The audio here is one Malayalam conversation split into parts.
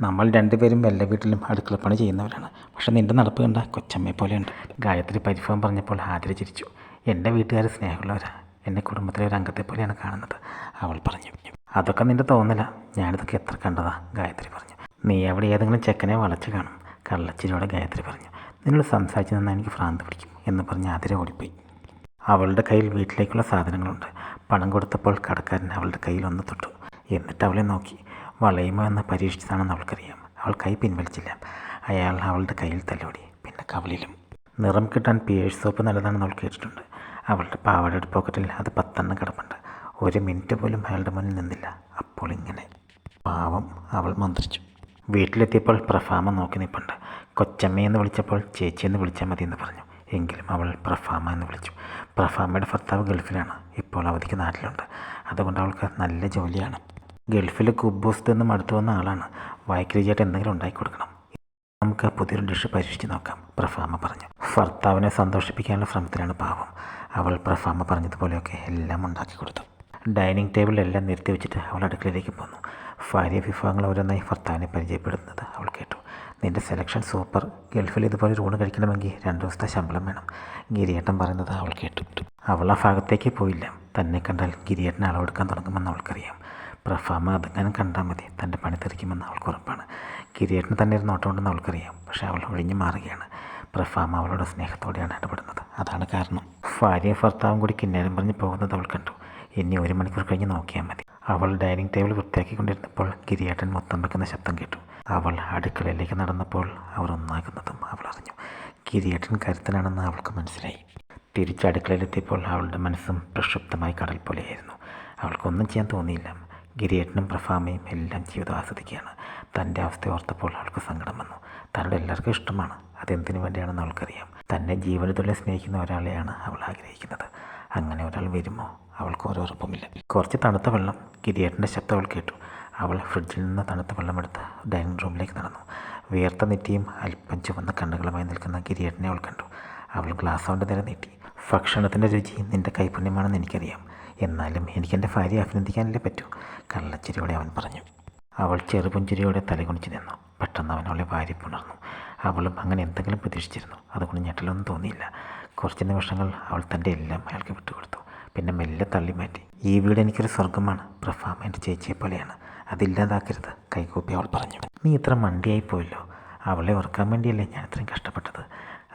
നമ്മൾ രണ്ടുപേരും എല്ലാ വീട്ടിലും അടുക്കളപ്പണി ചെയ്യുന്നവരാണ്. പക്ഷെ നിന്റെ നടപ്പ് കണ്ട കൊച്ചമ്മയെ പോലെയുണ്ട്. ഗായത്രി പരിഭവം പറഞ്ഞപ്പോൾ ആതിര ചിരിച്ചു എന്റെ വീട്ടുകാർ സ്നേഹമുള്ളവരാ. എന്റെ കുടുംബത്തിലെ ഒരു അംഗത്തെ പോലെയാണ് കാണുന്നത് അവൾ പറഞ്ഞു. അതൊക്കെ നിന്റെ തോന്നല. ഞാനിതൊക്കെ എത്ര കണ്ടതാ ഗായത്രി പറഞ്ഞു. നീ അവിടെ ഏതെങ്കിലും ചെക്കനെ വളച്ച് കാണും കള്ളച്ചിരിയോടെ ഗായത്രി പറഞ്ഞു. നിന്നോട് സംസാരിച്ച് നിന്നാൽ എനിക്ക് ഭ്രാന്ത് പിടിക്കും എന്ന് പറഞ്ഞ് ആതിര ഓടിപ്പോയി. അവളുടെ കയ്യിൽ വീട്ടിലേക്കുള്ള സാധനങ്ങളുണ്ട്. പണം കൊടുത്തപ്പോൾ കടക്കാരൻ അവളുടെ കയ്യിൽ ഒന്ന് തൊട്ടു. എന്നിട്ട് അവളെ നോക്കി. വളയുമോ എന്ന് പരീക്ഷിച്ചതാണെന്ന് അവൾക്കറിയാം. അവൾ കൈ പിൻവലിച്ചില്ല. അയാൾ അവളുടെ കയ്യിൽ തലോടി. പിന്നെ കവളിലും. നിറം കിട്ടാൻ പിയേഴ്സ് സോപ്പ് നല്ലതാണെന്ന് അവൾ കേട്ടിട്ടുണ്ട്. അവളുടെ പാവാടയുടെ പോക്കറ്റിൽ അത് പത്തെണ്ണം കിടപ്പുണ്ട്. ഒരു മിനിറ്റ് പോലും അയാളുടെ മുന്നിൽ നിന്നില്ല. അപ്പോൾ ഇങ്ങനെ. പാവം അവൾ മന്ത്രിച്ചു. വീട്ടിലെത്തിയപ്പോൾ പ്രഫാമ നോക്കി നിൽപ്പുണ്ട് കൊച്ചമ്മയെന്ന് വിളിച്ചപ്പോൾ ചേച്ചിയെന്ന് വിളിച്ചാൽ മതി എന്ന് പറഞ്ഞു. എങ്കിലും അവൾ പ്രഫാമ എന്ന് വിളിച്ചു. പ്രഫാമയുടെ ഭർത്താവ് ഗൾഫിലാണ്. ഇപ്പോൾ അവധിക്ക് നാട്ടിലുണ്ട്. അതുകൊണ്ട് അവൾക്ക് നല്ല ജോലിയാണ്. ഗൾഫിൽ കുബൂസ് നിന്നും അടുത്തു വന്ന ആളാണ്. വായ്ക്ക് രുചിയായിട്ട് എന്തെങ്കിലും ഉണ്ടാക്കി കൊടുക്കണം. നമുക്ക് പുതിയൊരു ഡിഷ് പരീക്ഷിച്ച് നോക്കാം പ്രഫാമ പറഞ്ഞു. ഭർത്താവിനെ സന്തോഷിപ്പിക്കാനുള്ള ശ്രമത്തിലാണ് പാവം. അവൾ പ്രഫാമ പറഞ്ഞതുപോലെയൊക്കെ എല്ലാം ഉണ്ടാക്കി കൊടുത്തു. ഡൈനിങ് ടേബിളിലെല്ലാം നിർത്തി വെച്ചിട്ട് അവൾ അടുക്കളയിലേക്ക് പോന്നു. ഭാര്യ വിഭവങ്ങൾ ഓരോന്നായി ഭർത്താവിനെ പരിചയപ്പെടുന്നത് അവൾ കേട്ടു. നിന്റെ സെലക്ഷൻ സൂപ്പർ ഗൾഫിൽ ഇതുപോലെ ഊണ് കഴിക്കണമെങ്കിൽ രണ്ട് ദിവസത്തെ ശമ്പളം വേണം ഗിരിയേട്ടൻ പറയുന്നത് അവൾ കേട്ടു. അവൾ ആ ഭാഗത്തേക്ക് പോയില്ല. തന്നെ കണ്ടാൽ ഗിരിയേട്ടനെ അളവെടുക്കാൻ തുടങ്ങുമെന്ന് അവൾക്കറിയാം. പ്രഫാമ അതെങ്ങാനും കണ്ടാൽ മതി. തന്റെ പണി തെറിക്കുമെന്ന് അവൾക്ക് ഉറപ്പാണ്. കിരീട്ടിന് തന്നെ ഒരു നോട്ടമുണ്ടെന്ന് അവൾക്കറിയാം. പക്ഷേ അവൾ ഒഴിഞ്ഞു മാറുകയാണ്. പ്രഫാമ അവളുടെ സ്നേഹത്തോടെയാണ് ഇടപെടുന്നത്. അതാണ് കാരണം. ഭാര്യയും ഭർത്താവും കൂടി കിന്നേരം പറഞ്ഞ് പോകുന്നത് അവൾ കണ്ടു. ഇനി ഒരു മണിക്കൂർ കഴിഞ്ഞ് നോക്കിയാൽ മതി. അവൾ ഡൈനിങ് ടേബിൾ വൃത്തിയാക്കിക്കൊണ്ടിരുന്നപ്പോൾ കിരിയേട്ടൻ മൊത്തം വെക്കുന്ന ശബ്ദം കേട്ടു. അവൾ അടുക്കളയിലേക്ക് നടന്നപ്പോൾ അവർ ഒന്നാകുന്നതും അവൾ അറിഞ്ഞു. കിരിയേട്ടൻ കരുത്തനാണെന്ന് അവൾക്ക് മനസ്സിലായി. തിരിച്ച് അടുക്കളയിലെത്തിയപ്പോൾ അവളുടെ മനസ്സും പ്രക്ഷുബ്ധമായി കടൽ പോലെയായിരുന്നു. അവൾക്കൊന്നും ചെയ്യാൻ തോന്നിയില്ല. ഗിരിയേട്ടനും പ്രഫാമയും എല്ലാം ജീവിതം ആസ്വദിക്കുകയാണ്. തന്റെ അവസ്ഥ ഓർത്തപ്പോൾ അവൾക്ക് സങ്കടം വന്നു. തന്നോട് എല്ലാവർക്കും ഇഷ്ടമാണ്. അതെന്തിനു വേണ്ടിയാണെന്ന് അവൾക്കറിയാം. തന്നെ ജീവനത്തിലെ സ്നേഹിക്കുന്ന ഒരാളെയാണ് അവൾ ആഗ്രഹിക്കുന്നത്. അങ്ങനെ ഒരാൾ വരുമോ? അവൾക്ക് ഒരു ഉറപ്പുമില്ല. കുറച്ച് തണുത്ത വെള്ളം ഗിരിയേട്ടന്റെ ശബ്ദം അവൾ കേട്ടു. അവൾ ഫ്രിഡ്ജിൽ നിന്ന് തണുത്ത വെള്ളം വെള്ളമെടുത്ത് ഡൈനിങ് റൂമിലേക്ക് നടന്നു. വിയർത്ത നെറ്റിയും അല്പം ചുവന്ന കണ്ണുകളുമായി നിൽക്കുന്ന ഗിരിയേട്ടനെ അവൾ കണ്ടു. അവൾ ഗ്ലാസ് കൊണ്ട് നേരെ നീട്ടി. ഭക്ഷണത്തിന്റെ രുചി നിന്റെ കൈപുണ്യമാണെന്ന് എനിക്കറിയാം. എന്നാലും എനിക്കെന്റെ ഭാര്യയെ അഭിനന്ദിക്കാനല്ലേ പറ്റൂ കള്ളച്ചിരിയോടെ അവൻ പറഞ്ഞു. അവൾ ചെറുപുഞ്ചിരിയോടെ തലകുണിച്ച് നിന്നു. പെട്ടെന്ന് അവൻ അവളെ വാരി പുണർന്നു. അവളും അങ്ങനെ എന്തെങ്കിലും പ്രതീക്ഷിച്ചിരുന്നു. അതുകൊണ്ട് ഞെട്ടലൊന്നും തോന്നിയില്ല. കുറച്ച് നിമിഷങ്ങൾ അവൾ തന്റെ എല്ലാം അയാൾക്ക് വിട്ടുകൊടുത്തു. പിന്നെ മെല്ലെ തള്ളി മാറ്റി. ഈ വീട് എനിക്കൊരു സ്വർഗമാണ് പ്രഫാം എന്റെ ചേച്ചിയെ പോലെയാണ്. അതില്ലാതാക്കരുത് കൈകൂപ്പി അവൾ പറഞ്ഞു. നീ ഇത്ര മണ്ടിയായി പോയല്ലോ. അവളെ ഓർക്കാൻ വേണ്ടിയല്ലേ ഞാൻ ഇത്രയും കഷ്ടപ്പെട്ടത്?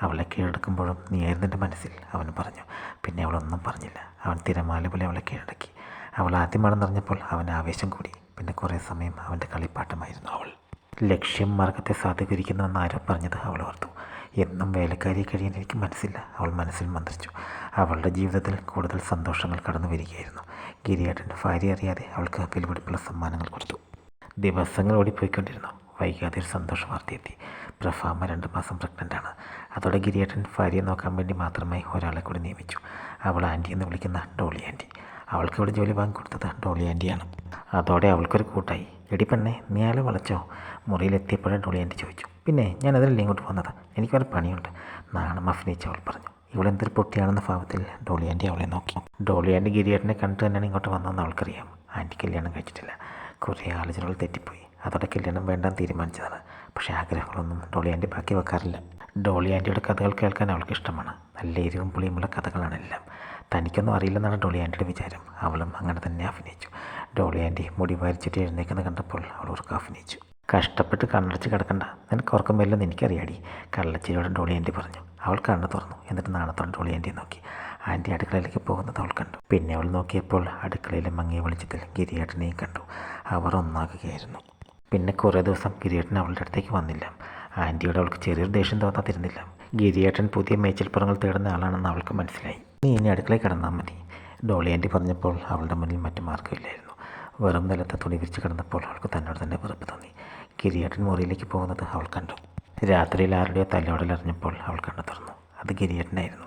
അവളെ കീഴടക്കുമ്പോഴും നീയായിരുന്നു എന്റെ മനസ്സിൽ. അവൻ പറഞ്ഞു പിന്നെ അവളൊന്നും പറഞ്ഞില്ല. അവൻ തിരമാല പോലെ അവളെ കീഴടക്കി. അവൾ ആദ്യമാണെന്നറിഞ്ഞപ്പോൾ അവൻ ആവേശം കൂടി. പിന്നെ കുറേ സമയം അവന്റെ കളിപ്പാട്ടമായിരുന്നു അവൾ. ലക്ഷ്യം മാർഗത്തെ സാധൂകരിക്കുന്നുവെന്ന് ആരോ പറഞ്ഞത് അവൾ ഓർത്തു. എന്നും വേലക്കാരിയെ കഴിയാൻ എനിക്ക് മനസ്സില്ല. അവൾ മനസ്സിൽ മന്ത്രിച്ചു. അവളുടെ ജീവിതത്തിൽ കൂടുതൽ സന്തോഷങ്ങൾ കടന്നു വരികയായിരുന്നു. ഗിരിയേട്ടന്റെ ഭാര്യ അറിയാതെ അവൾക്ക് വിലപിടിപ്പുള്ള സമ്മാനങ്ങൾ കൊടുത്തു. ദിവസങ്ങൾ ഓടിപ്പോയിക്കൊണ്ടിരുന്നു. വൈകാതെ ഒരു സന്തോഷ വാർത്തയെത്തി. പ്രഫാമ രണ്ട് മാസം പ്രഗ്നന്റാണ് അതോടെ ഗിരിയേട്ടൻ ഭാര്യയെ നോക്കാൻ വേണ്ടി മാത്രമായി ഒരാളെ കൂടി നിയമിച്ചു. അവൾ ആന്റി എന്ന് വിളിക്കുന്ന ഡോളി ആന്റി അവൾക്ക് ഇവിടെ ജോലി വാങ്ങിക്കൊടുത്തത് ഡോളി ആന്റിയാണ് അതോടെ അവൾക്കൊരു കൂട്ടായി. എടി പെണ്ണെ നീ അയാളെ വളച്ചോ? മുറിയിലെത്തിയപ്പോഴേ ഡോളി ആന്റി ചോദിച്ചു. പിന്നെ ഞാൻ അതിലല്ലേ ഇങ്ങോട്ട് വന്നത് എനിക്കൊരു പണിയുണ്ട്. നാണം അഭിനയിച്ച് പറഞ്ഞു. പറഞ്ഞു ഇവളെന്തൊരു പൊട്ടിയാണെന്ന ഭാവത്തിൽ ഡോളി ആന്റി അവളെ നോക്കി. ഡോളി ആന്റി ഗിരിയേട്ടനെ കണ്ടു തന്നെയാണ് ഇങ്ങോട്ട് വന്നതെന്ന് അവൾക്കറിയാം. ആന്റി കല്യാണം കഴിച്ചിട്ടില്ല. കുറേ ആലോചനകൾ തെറ്റിപ്പോയി. അതോടെ കല്യാണം വേണ്ടാന്ന് തീരുമാനിച്ചതാണ്. പക്ഷേ ആഗ്രഹങ്ങളൊന്നും ഡോളി ആന്റി ബാക്കി വെക്കാറില്ല. ഡോളി ആന്റിയുടെ കഥകൾ കേൾക്കാൻ അവൾക്ക് ഇഷ്ടമാണ്. നല്ല എരിവും പുളിയുമുള്ള കഥകളാണ് എല്ലാം. തനിക്കൊന്നും അറിയില്ലെന്നാണ് ഡോളി ആന്റിയുടെ വിചാരം. അവളും അങ്ങനെ തന്നെ അഭിനയിച്ചു. ഡോളി ആന്റി മുടി വാരിച്ചിട്ട് എഴുന്നേക്കുന്ന കണ്ടപ്പോൾ അവൾ ഉറക്ക അഭിനയിച്ചു. കഷ്ടപ്പെട്ട് കണ്ണടച്ച് കിടക്കണ്ട. നിനക്ക് ഉറക്കം വരില്ലെന്ന് എനിക്കറിയാടി. കള്ളച്ചിരിയോടെ ഡോളി ആന്റി പറഞ്ഞു. അവൾ കണ്ണു തുറന്നു. എന്നിട്ട് നാണത്തോടെ ഡോളി ആന്റി നോക്കി. ആന്റി അടുക്കളയിലേക്ക് പോകുന്നത് അവൾ കണ്ടു. പിന്നെ അവൾ നോക്കിയപ്പോൾ അടുക്കളയിലെ മങ്ങിയ വെളിച്ചത്തിൽ ഗിരിയേട്ടനെയും കണ്ടു. അവർ ഒന്നാകുകയായിരുന്നു. പിന്നെ കുറേ ദിവസം ഗിരിയേട്ടൻ അവളുടെ അടുത്തേക്ക് വന്നില്ല. ആന്റിയോട് അവൾക്ക് ചെറിയൊരു ദേഷ്യം തോന്നാതിരുന്നില്ല ഗിരിയേട്ടൻ പുതിയ മേച്ചിൽപ്പുറങ്ങൾ തേടുന്ന ആളാണെന്ന് അവൾക്ക് മനസ്സിലായി. നീ ഇനി അടുക്കളയിൽ കിടന്നാൽ മതി. ഡോളി ആന്റി പറഞ്ഞപ്പോൾ അവളുടെ മുന്നിൽ മറ്റു മാർഗമില്ലായിരുന്നു വെറും നിലത്ത് തുണി വിരിച്ച് കിടന്നപ്പോൾ അവൾക്ക് തന്നോട് തന്നെ വെറുപ്പ് തോന്നി. ഗിരിയേട്ടൻ മുറിയിലേക്ക് പോകുന്നത് അവൾ കണ്ടു. രാത്രിയിൽ ആരുടെയോ തല്ലോടലറിഞ്ഞപ്പോൾ അവൾ കണ്ണു തുറന്നു. അത് ഗിരിയേട്ടനായിരുന്നു.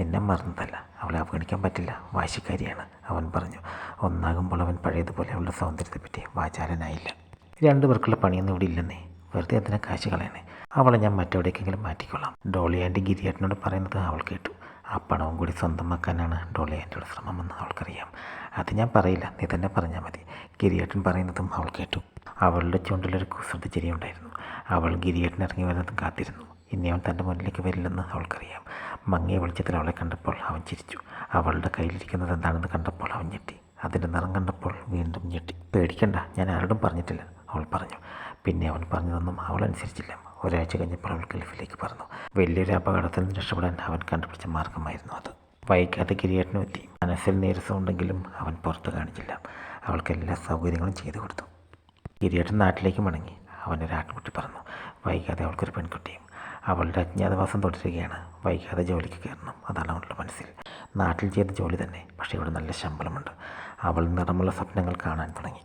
നിന്നെ മറന്നതല്ല. അവളെ അവഗണിക്കാൻ പറ്റില്ല. വാശിക്കാരിയാണ്. അവൻ പറഞ്ഞു. ഒന്നാകുമ്പോൾ അവൻ പഴയതുപോലെ അവളുടെ സൗന്ദര്യത്തെപ്പറ്റി വാചാലനായില്ല. രണ്ടു പേർക്കുള്ള പണിയൊന്നും ഇവിടെ ഇല്ലെന്നേ. വെറുതെ അതിനെ കാശ് കളയണേ? അവളെ ഞാൻ മറ്റെവിടേക്കെങ്കിലും മാറ്റിക്കൊള്ളാം. ഡോളി ആന്റി ഗിരിയേട്ടനോട് പറയുന്നത് അവൾ കേട്ടു. ആ പണവും കൂടി സ്വന്തമാക്കാനാണ് ഡോളി ആന്റിയുടെ ശ്രമമെന്ന് അവൾക്കറിയാം. അത് ഞാൻ പറയില്ല. നീ തന്നെ പറഞ്ഞാൽ മതി. ഗിരിയേട്ടൻ പറയുന്നതും അവൾ കേട്ടു. അവളുടെ ചുണ്ടിലൊരു കുസൃതി ചിരിയുണ്ടായിരുന്നു. അവൾ ഗിരിയേട്ടൻ ഇറങ്ങി വരുന്നതും കാത്തിരുന്നു. ഇനി അവൻ തന്റെ മുന്നിലേക്ക് വരില്ലെന്ന് അവൾക്കറിയാം. മങ്ങിയ വെളിച്ചത്തിൽ അവളെ കണ്ടപ്പോൾ അവൻ ചിരിച്ചു. അവളുടെ കയ്യിലിരിക്കുന്നത് എന്താണെന്ന് കണ്ടപ്പോൾ അവൻ ഞെട്ടി. അതിന്റെ നിറം കണ്ടപ്പോൾ വീണ്ടും ഞെട്ടി. പേടിക്കണ്ട. ഞാൻ ആരോടും പറഞ്ഞിട്ടില്ല. അവൾ പറഞ്ഞു. പിന്നെ അവൻ പറഞ്ഞതൊന്നും അവൾ അനുസരിച്ചില്ല ഒരാഴ്ച കഴിഞ്ഞപ്പോൾ അവൾ ഗൾഫിലേക്ക് പറഞ്ഞു വലിയൊരു അപകടത്തിൽ നിന്ന് രക്ഷപ്പെടാൻ അവൻ കണ്ടുപിടിച്ച മാർഗമായിരുന്നു അത്. വൈകാതെ കിരിയേട്ടനും എത്തി. മനസ്സിൽ നീരസമുണ്ടെങ്കിലും അവൻ പുറത്ത് കാണിച്ചില്ല. അവൾക്ക് എല്ലാ സൗകര്യങ്ങളും ചെയ്തു കൊടുത്തു. കിരിയേട്ടൻ നാട്ടിലേക്ക് മടങ്ങി. അവനൊരു ആട്ടുമുട്ടി പറഞ്ഞു. വൈകാതെ അവൾക്കൊരു പെൺകുട്ടിയും അവളുടെ അജ്ഞാതവാസം തുടരുകയാണ്. വൈകാതെ ജോലിക്ക് കയറണം. അതാണ് അവളുടെ മനസ്സിൽ. നാട്ടിൽ ചെയ്ത ജോലി തന്നെ പക്ഷേ ഇവിടെ നല്ല ശമ്പളമുണ്ട്. അവൾ നിറമുള്ള സ്വപ്നങ്ങൾ കാണാൻ തുടങ്ങി.